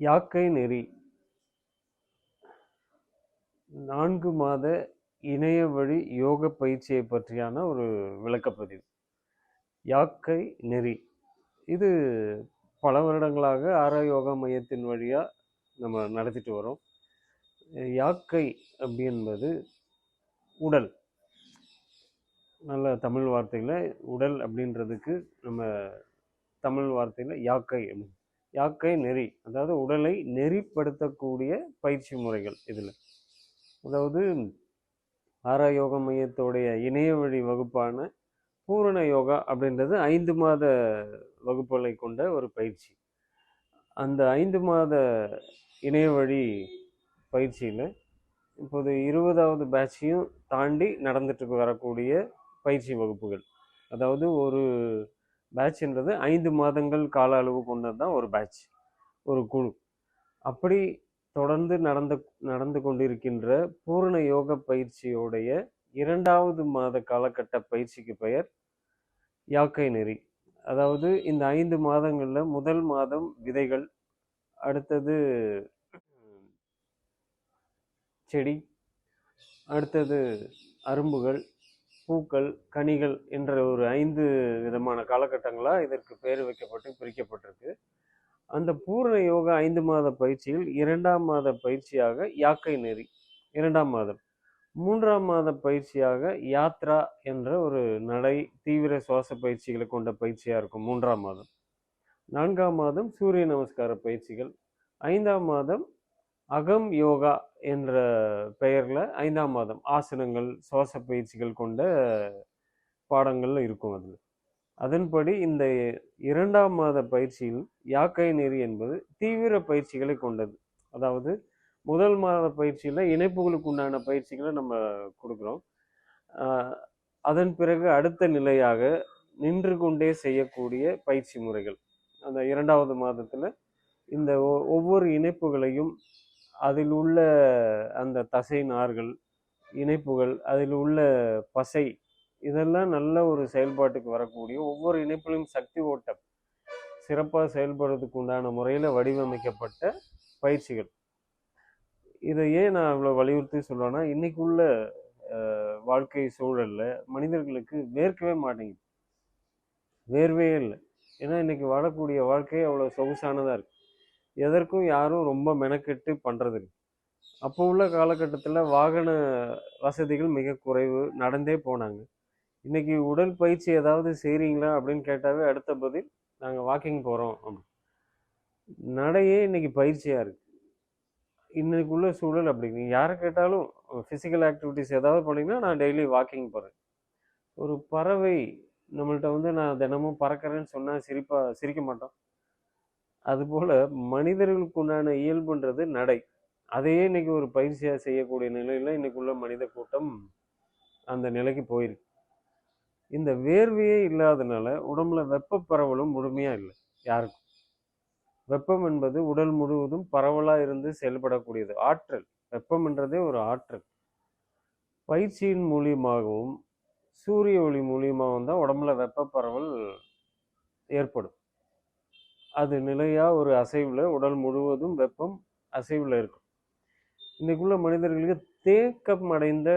யாக்கை நெறி. நான்கு மாத இணைய வழி யோக பயிற்சியை பற்றியான ஒரு விளக்கப்பதிவு. யாக்கை நெறி. இது பல வருடங்களாக ஆரா யோகா மையத்தின் வழியாக நம்ம நடத்திட்டு வரோம். யாக்கை அப்படி என்பது உடல். நல்ல தமிழ் வார்த்தையில் உடல் அப்படின்றதுக்கு நம்ம தமிழ் வார்த்தையில் யாக்கை அப்படின்னு. யாக்கை நெறி அதாவது உடலை நெறிப்படுத்தக்கூடிய பயிற்சி முறைகள் இதில். அதாவது ஆரா யோக மையத்தோடைய இணைய வழி வகுப்பான பூரண யோகா அப்படின்றது ஐந்து மாத வகுப்புகளை கொண்ட ஒரு பயிற்சி. அந்த ஐந்து மாத இணைய வழி பயிற்சியில் இப்போது இருபதாவது பேட்சையும் தாண்டி நடந்துட்டு வரக்கூடிய பயிற்சி வகுப்புகள். அதாவது ஒரு பேட்ச்ன்றது ஐந்து மாதங்கள் கால அளவு கொண்டது தான் ஒரு பேட்ச் ஒரு குழு. அப்படி தொடர்ந்து நடந்து நடந்து கொண்டிருக்கின்ற பூரண யோக பயிற்சியோடைய இரண்டாவது மாத காலகட்ட பயிற்சிக்கு பெயர் யாக்கை நெறி. அதாவது இந்த ஐந்து மாதங்களில் முதல் மாதம் விதைகள் அடுத்தது செடி அடுத்தது அரும்புகள் பூக்கள் கனிகள் என்ற ஒரு ஐந்து விதமான காலகட்டங்களாக இதற்கு பெயர் வைக்கப்பட்டு பிரிக்கப்பட்டிருக்கு. அந்த பூரண யோகா ஐந்து மாத பயிற்சியில் இரண்டாம் மாத பயிற்சியாக யாக்கை நெறி இரண்டாம் மாதம். மூன்றாம் மாத பயிற்சியாக யாத்ரா என்ற ஒரு நடை தீவிர சுவாச பயிற்சிகளை கொண்ட பயிற்சியாக இருக்கும் மூன்றாம் மாதம். நான்காம் மாதம் சூரிய நமஸ்கார பயிற்சிகள். ஐந்தாம் மாதம் அகம் யோகா என்ற பெயரில் ஐந்தாம் மாதம் ஆசனங்கள் சுவாச பயிற்சிகள் கொண்ட பாடங்கள் இருக்கும் அதில். அதன்படி இந்த இரண்டாம் மாத பயிற்சியில் யாக்கை நெறி என்பது தீவிர பயிற்சிகளை கொண்டது. அதாவது முதல் மாத பயிற்சியில் இணைப்புகளுக்கு உண்டான பயிற்சிகளை நம்ம கொடுக்குறோம். அதன் பிறகு அடுத்த நிலையாக நின்று கொண்டே செய்யக்கூடிய பயிற்சி முறைகள். அந்த இரண்டாவது மாதத்தில் இந்த ஒவ்வொரு இணைப்புகளையும் அதில் உள்ள அந்த தசை நார்கள் இணைப்புகள் அதில் உள்ள பசை இதெல்லாம் நல்ல ஒரு செயல்பாட்டுக்கு வரக்கூடிய ஒவ்வொரு இணைப்பிலும் சக்தி ஓட்டம் சிறப்பாக செயல்படுறதுக்கு உண்டான முறையில் வடிவமைக்கப்பட்ட பயிற்சிகள். இதை ஏன் நான் இவ்வளோ வலியுறுத்தி சொல்லுவேன்னா இன்றைக்கு உள்ள வாழ்க்கை சூழலில் மனிதர்களுக்கு வேர்க்கவே மாட்டேங்குது. வேர்வே இல்லை. ஏன்னா இன்றைக்கி வாழக்கூடிய வாழ்க்கை அவ்வளோ சொகுசானதாக இருக்குது எதற்கும் யாரும் ரொம்ப மெனக்கெட்டு பண்ணுறது அப்போ உள்ள காலகட்டத்தில் வாகன வசதிகள் மிக குறைவு நடந்தே போனாங்க. இன்னைக்கு உடல் பயிற்சி ஏதாவது செய்கிறீங்களா அப்படின்னு கேட்டாவே அடுத்த பதில் நாங்கள் வாக்கிங் போகிறோம் அப்படி நடையே இன்னைக்கு பயிற்சியாக இருக்குது இன்னைக்குள்ள சூழல் அப்படி நீங்கள் யாரை கேட்டாலும் ஃபிசிக்கல் ஆக்டிவிட்டிஸ் ஏதாவது பண்ணிங்கன்னா நான் டெய்லி வாக்கிங் போகிறேன் ஒரு பறவை நம்மள்ட்ட வந்து நான் தினமும் பறக்கிறேன்னு சொன்னால் சிரிப்பாக சிரிக்க மாட்டோம். அதுபோல் மனிதர்களுக்கு உண்டான இயல்புன்றது நடை. அதையே இன்னைக்கு ஒரு பயிற்சியாக செய்யக்கூடிய நிலையில் இன்னைக்குள்ள மனித கூட்டம் அந்த நிலைக்கு போயிருக்கு. இந்த வேர்வையே இல்லாதனால உடம்புல வெப்ப பரவலும் முழுமையாக இல்லை யாருக்கும். வெப்பம் என்பது உடல் முழுவதும் பரவலாக இருந்து செயல்படக்கூடியது. ஆற்றல் வெப்பம் என்றதே ஒரு ஆற்றல். பயிற்சியின் மூலியமாகவும் சூரிய ஒளி மூலியமாகவும் தான் உடம்புல வெப்ப பரவல் ஏற்படும். அது நிலையாக ஒரு அசைவில் உடல் முழுவதும் வெப்பம் அசைவில் இருக்கும். இன்றைக்குள்ள மனிதர்களுக்கு தேக்கம் அடைந்த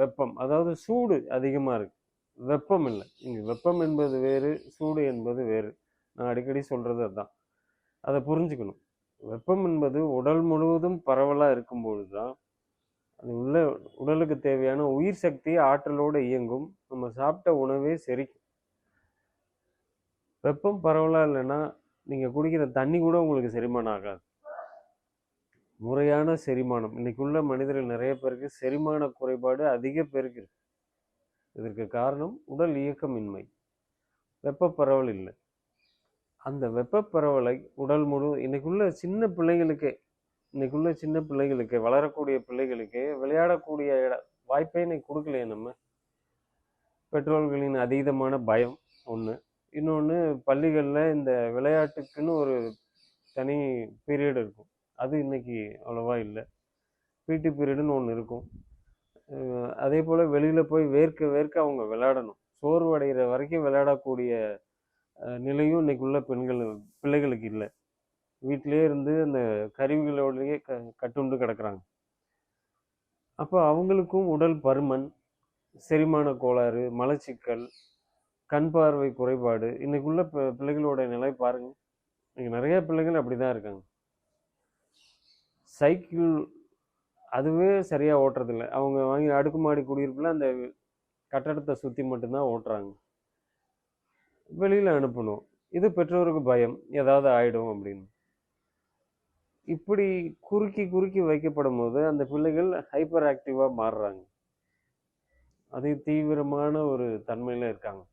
வெப்பம் அதாவது சூடு அதிகமாக இருக்கு. வெப்பம் இல்லை. இங்கே வெப்பம் என்பது வேறு சூடு என்பது வேறு. நான் அடிக்கடி சொல்கிறது அதுதான் அதை புரிஞ்சுக்கணும். வெப்பம் என்பது உடல் முழுவதும் பரவலாக இருக்கும்பொழுது தான் அது உள்ள உடலுக்கு தேவையான உயிர் சக்தி ஆற்றலோடு இயங்கும். நம்ம சாப்பிட்ட உணவே செரிக்கும். வெப்பம் பரவலாக இல்லைன்னா நீங்கள் குடிக்கிற தண்ணி கூட உங்களுக்கு செரிமானம் ஆகாது. முறையான செரிமானம். இன்றைக்குள்ள மனிதர்கள் நிறைய பேருக்கு செரிமான குறைபாடு அதிக பேருக்கு இருக்கு. இதற்கு காரணம் உடல் இயக்கமின்மை. வெப்ப பரவல் இல்லை. அந்த வெப்ப பரவலை உடல் முழு இன்னைக்குள்ள சின்ன பிள்ளைகளுக்கே இன்றைக்குள்ள சின்ன பிள்ளைகளுக்கு வளரக்கூடிய பிள்ளைகளுக்கு விளையாடக்கூடிய இட வாய்ப்பே இன்னைக்கு கொடுக்கலையே நம்ம. பெற்றோர்களின் அதீதமான பயம் ஒன்று இன்னொன்று பள்ளிகளில் இந்த விளையாட்டுக்குன்னு ஒரு தனி பீரியட் இருக்கும். அது இன்னைக்கு அவ்வளோவா இல்லை. பிடி பீரியடுன்னு ஒன்று இருக்கும். அதே போல் வெளியில் போய் வேர்க்க வேர்க்க அவங்க விளையாடணும். சோர்வு அடைகிற வரைக்கும் விளையாடக்கூடிய நிலையும் இன்னைக்கு உள்ள பெண்கள் பிள்ளைகளுக்கு இல்லை. வீட்டிலே இருந்து அந்த கருவிகளோடையே க கட்டுண்டு கிடக்குறாங்க. அப்போ அவங்களுக்கும் உடல் பருமன் செரிமான கோளாறு மலச்சிக்கல் கண் பார்வை குறைபாடு இன்னைக்குள்ள பி- பிள்ளைகளோட நிலை பாருங்க. இன்னைக்கு நிறைய பிள்ளைகள் அப்படி தான் இருக்காங்க. சைக்கிள் அதுவே சரியாக ஓட்டுறதில்ல. அவங்க வாங்கி அடுக்குமாடி குடியிருப்பில் அந்த கட்டடத்தை சுற்றி மட்டும்தான் ஓட்டுறாங்க. வெளியில் அனுப்பணும். இது பெற்றோருக்கு பயம். ஏதாவது ஆகிடும் அப்படின்னு. இப்படி குறுக்கி குறுக்கி வைக்கப்படும் போது அந்த பிள்ளைகள் ஹைப்பர் ஆக்டிவாக மாறுறாங்க. அது தீவிரமான ஒரு தன்மையில் இருக்காங்க.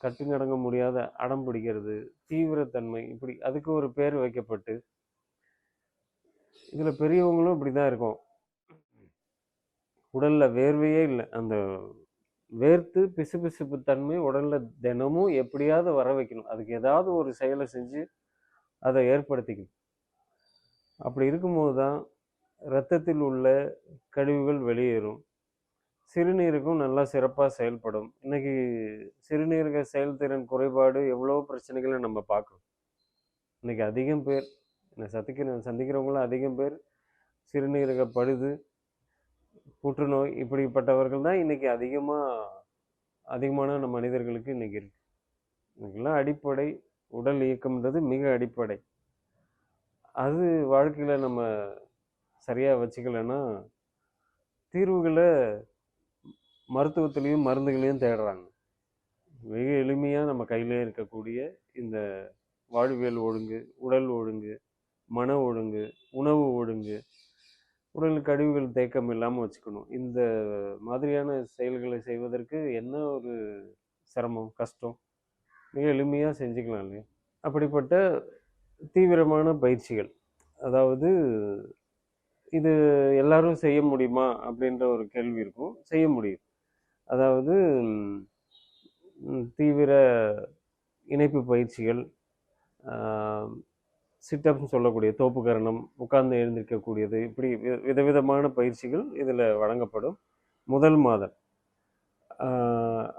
கட்டுங்கடங்க முடியாத அடம் பிடிக்கிறது தீவிரத்தன்மை இப்படி அதுக்கு ஒரு பேர் வைக்கப்பட்டு இதில் பெரியவங்களும் இப்படி தான் இருக்கும். உடலில் வேர்வையே இல்லை. அந்த வேர்த்து பிசுபிசுப்பு தன்மை உடலில் தினமும் எப்படியாவது வர வைக்கணும். அதுக்கு ஏதாவது ஒரு செயலை செஞ்சு அதை ஏற்படுத்திக்கணும். அப்படி இருக்கும்போது தான் இரத்தத்தில் உள்ள கழிவுகள் வெளியேறும். சிறுநீருக்கும் நல்லா சிறப்பாக செயல்படும். இன்னைக்கு சிறுநீரக செயல்திறன் குறைபாடு எவ்வளோ பிரச்சனைகளை நம்ம பார்க்குறோம். இன்னைக்கு அதிகம் பேர் என்னை சந்திக்கிற சந்திக்கிறவங்களும் அதிகம் பேர் சிறுநீரக பழுது புற்றுநோய் இப்படிப்பட்டவர்கள் தான் இன்றைக்கி அதிகமாக அதிகமான நம்ம மனிதர்களுக்கு இன்றைக்கி இருக்குது இன்றைக்கெல்லாம் அடிப்படை உடல் இயக்கம்ன்றது மிக அடிப்படை. அது வாழ்க்கையில் நம்ம சரியாக வச்சுக்கலைன்னா தீர்வுகளை மருத்துவத்திலையும் மருந்துகளையும் தேடுறாங்க. மிக எளிமையாக நம்ம கையிலே இருக்கக்கூடிய இந்த வாழ்வியல் ஒழுங்கு உடல் ஒழுங்கு மன ஒழுங்கு உணவு ஒழுங்கு உடல் கழிவுகள் தேக்கம் இல்லாமல் வச்சுக்கணும். இந்த மாதிரியான செயல்களை செய்வதற்கு என்ன ஒரு சிரமம் கஷ்டம்? மிக எளிமையாக செஞ்சுக்கலாம் இல்லையா? அப்படிப்பட்ட தீவிரமான பயிற்சிகள். அதாவது இது எல்லாரும் செய்ய முடியுமா அப்படின்ற ஒரு கேள்வி இருக்கும். செய்ய முடியும். அதாவது தீவிர இணைப்பு பயிற்சிகள் சிட்டப்னு சொல்லக்கூடிய தோப்புக்கரணம் உட்கார்ந்து எழுந்திருக்கக்கூடியது இப்படி விதவிதமான பயிற்சிகள் இதில் வழங்கப்படும். முதல் மாதம்.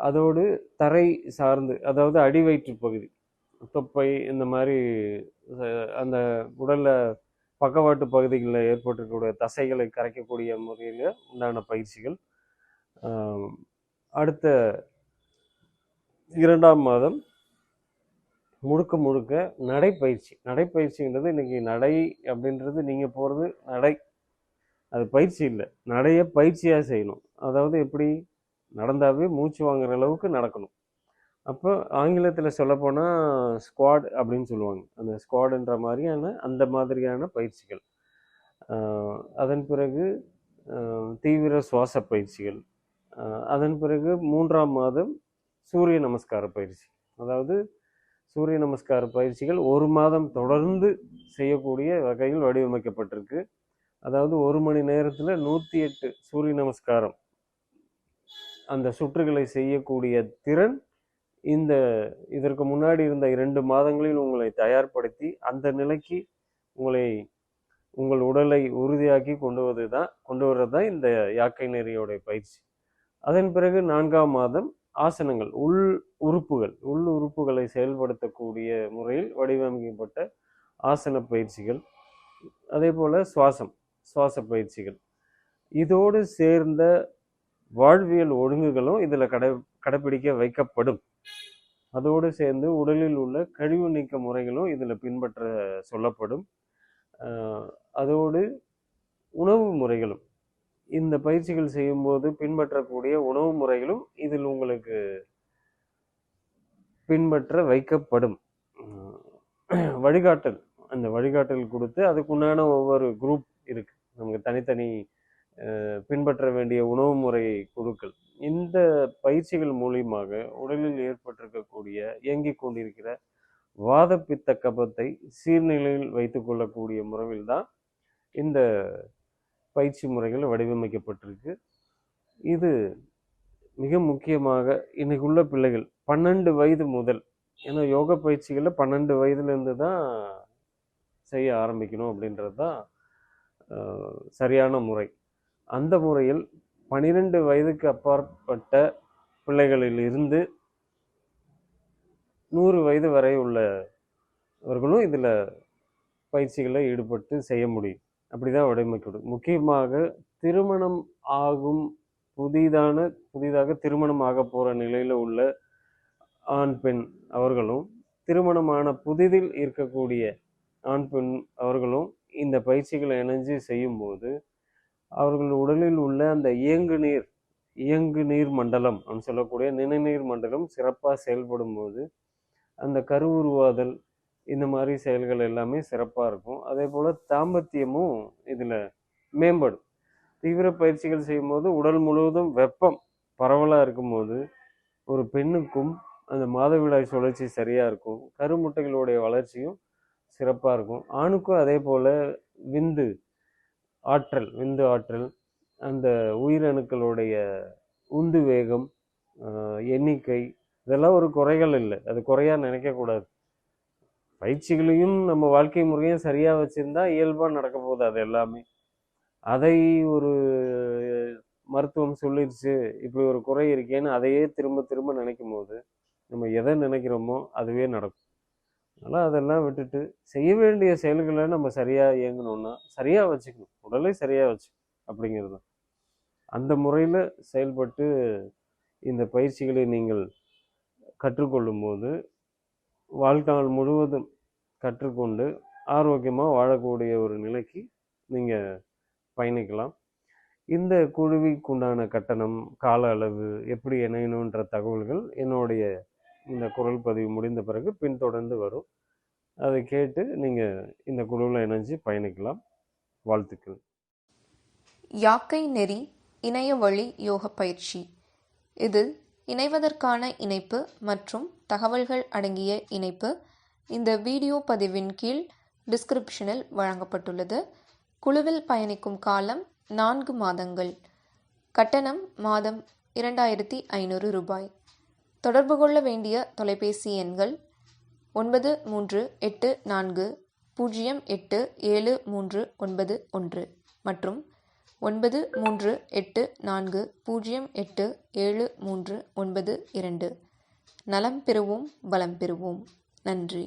அதோடு தரை சார்ந்து அதாவது அடிவயிற்று பகுதி தொப்பை இந்த மாதிரி அந்த உடலில் பக்கவாட்டு பகுதிகளில் ஏற்பட்டிருக்கக்கூடிய தசைகளை கரைக்கக்கூடிய முறையில் உண்டான பயிற்சிகள். அடுத்த இரண்டாம் மாதம் முழுக்க முழுக்க நடைப்பயிற்சி. நடைப்பயிற்சின்றது இன்றைக்கி நடை அப்படின்றது நீங்கள் போகிறது நடை. அது பயிற்சி இல்லை. நடைய பயிற்சியாக செய்யணும். அதாவது எப்படி? நடந்தாவே மூச்சு வாங்குற அளவுக்கு நடக்கணும். அப்போ ஆங்கிலத்தில் சொல்லப்போனால் ஸ்குவாட் அப்படின்னு சொல்லுவாங்க. அந்த ஸ்குவாடுன்ற மாதிரியான அந்த மாதிரியான பயிற்சிகள். அதன் பிறகு தீவிர சுவாச பயிற்சிகள். அதன் பிறகு மூன்றாம் மாதம் சூரிய நமஸ்கார பயிற்சி. அதாவது சூரிய நமஸ்கார பயிற்சிகள் ஒரு மாதம் தொடர்ந்து செய்யக்கூடிய வகையில் வடிவமைக்கப்பட்டிருக்கு. அதாவது ஒரு மணி நேரத்தில் நூற்றி எட்டு சூரிய நமஸ்காரம். அந்த சுற்றுகளை செய்யக்கூடிய திறன் இந்த இதற்கு முன்னாடி இருந்த இரண்டு மாதங்களில் உங்களை தயார்படுத்தி அந்த நிலைக்கு உங்களை உங்கள் உடலை உறுதியாக்கி கொண்டு வருவது தான் கொண்டு வர்றது தான் இந்த யாக்கை நெறியோடைய பயிற்சி. அதன் பிறகு நான்காம் மாதம் ஆசனங்கள் உள் உறுப்புகள் உள் உறுப்புகளை செயல்படுத்தக்கூடிய முறையில் வடிவமைக்கப்பட்ட ஆசன பயிற்சிகள் அதே போல் சுவாசம் சுவாச பயிற்சிகள். இதோடு சேர்ந்த வாழ்வியல் ஒழுங்குகளும் இதில் கடை கடைப்பிடிக்க வைக்கப்படும். அதோடு சேர்ந்து உடலில் உள்ள கழிவு நீக்க முறைகளும் இதில் பின்பற்ற சொல்லப்படும். அதோடு உணவு முறைகளும் இந்த பயிற்சிகள் செய்யும்போது பின்பற்றக்கூடிய உணவு முறைகளும் இதில் உங்களுக்கு பின்பற்ற வைக்கப்படும். வழிகாட்டல். அந்த வழிகாட்டல் கொடுத்து அதுக்குண்டான ஒவ்வொரு குரூப் இருக்கு. நமக்கு தனித்தனி பின்பற்ற வேண்டிய உணவு முறை குழுக்கள். இந்த பயிற்சிகள் மூலியமாக உடலில் ஏற்பட்டிருக்கக்கூடிய இயங்கிக் கொண்டிருக்கிற வாத பித்த கபத்தை சீர்நிலையில் வைத்துக் கொள்ளக்கூடிய முறையில் தான் இந்த பயிற்சி முறைகள் வடிவமைக்கப்பட்டிருக்கு. இது மிக முக்கியமாக இன்னைக்கு உள்ள பிள்ளைகள் பன்னெண்டு வயது முதல் ஏன்னா யோகா பயிற்சிகளை பன்னெண்டு வயதுலேருந்து தான் செய்ய ஆரம்பிக்கணும் அப்படின்றது தான் சரியான முறை. அந்த முறையில் பனிரெண்டு வயதுக்கு அப்பாற்பட்ட பிள்ளைகளில் இருந்து நூறு வயது வரை உள்ளவர்களும் இதில் பயிற்சிகளை ஈடுபட்டு செய்ய முடியும். அப்படி தான் வடிவமைக்கணும் முக்கியமாக திருமணம் ஆகும் புதிதான புதிதாக திருமணம் ஆக போகிற நிலையில் உள்ள ஆண் பெண் அவர்களும் திருமணமான புதிதில் இருக்கக்கூடிய ஆண் பெண் அவர்களும் இந்த பயிற்சிகளை இணைஞ்சு செய்யும்போது அவர்கள் உடலில் உள்ள அந்த இயங்கு நீர் இயங்கு நீர் மண்டலம் அப்படின்னு சொல்லக்கூடிய நினைநீர் மண்டலம் சிறப்பாக செயல்படும் போது அந்த கருவுருவாதல் இந்த மாதிரி செயல்கள் எல்லாமே சிறப்பாக இருக்கும். அதே போல் தாம்பத்தியமும் இதில் மேம்படும். தீவிர பயிற்சிகள் செய்யும்போது உடல் முழுவதும் வெப்பம் பரவலாக இருக்கும்போது ஒரு பெண்ணுக்கும் அந்த மாதவிடாய் சுழற்சி சரியாக இருக்கும். கருமுட்டைகளுடைய வளர்ச்சியும் சிறப்பாக இருக்கும். ஆணுக்கும் அதே போல் விந்து ஆற்றல் விந்து ஆற்றல் அந்த உயிரணுக்களுடைய உந்து வேகம் எண்ணிக்கை இதெல்லாம் ஒரு குறைகள் இல்லை. அது குறையாக நினைக்கக்கூடாது பயிற்சிகளையும் நம்ம வாழ்க்கை முறையும் சரியாக வச்சுருந்தா இயல்பாக நடக்க போகுது அது எல்லாமே. அதை ஒரு மருத்துவம் சொல்லிடுச்சு இப்படி ஒரு குறை இருக்கேன்னு அதையே திரும்ப திரும்ப நினைக்கும் போது நம்ம எதை நினைக்கிறோமோ அதுவே நடக்கும். அதனால் அதெல்லாம் விட்டுட்டு செய்ய வேண்டிய செயல்களை நம்ம சரியாக இயங்கணும்னா சரியாக வச்சுக்கணும். உடலை சரியாக வச்சு அப்படிங்கிறது தான். அந்த முறையில் செயல்பட்டு இந்த பயிற்சிகளை நீங்கள் கற்றுக்கொள்ளும் போது வாழ்நாள் முழுவதும் கற்றுக்கொண்டு ஆரோக்கியமாக வாழக்கூடிய ஒரு நிலைக்கு நீங்கள் பயணிக்கலாம். இந்த குழுவிக்கு உண்டான கட்டணம் கால அளவு எப்படி இணையணுன்ற தகவல்கள் என்னுடைய இந்த குரல் பதிவு முடிந்த பிறகு பின்தொடர்ந்து வரும். அதை கேட்டு நீங்கள் இந்த குழுவில் இணைஞ்சு பயணிக்கலாம். வாழ்த்துக்கள். யாக்கை நெறி இணைய வழி யோக பயிற்சி. இது இணைவதற்கான இணைப்பு மற்றும் தகவல்கள் அடங்கிய இணைப்பு. இந்த வீடியோ பதிவின் கீழ் டிஸ்கிரிப்ஷனில் வழங்கப்பட்டுள்ளது. குழுவில் பயணிக்கும் காலம் நான்கு மாதங்கள். கட்டணம் மாதம் இரண்டாயிரத்தி ஐநூறு ரூபாய். தொடர்பு கொள்ள வேண்டிய தொலைபேசி எண்கள் ஒன்பது மூன்று எட்டு நான்கு பூஜ்ஜியம் எட்டு ஏழு மூன்று ஒன்பது ஒன்று மற்றும் ஒன்பது மூன்று எட்டு நான்கு பூஜ்ஜியம் எட்டு ஏழு மூன்று ஒன்பது இரண்டு. நலம் பெறுவோம் வளம் பெறுவோம். நன்றி.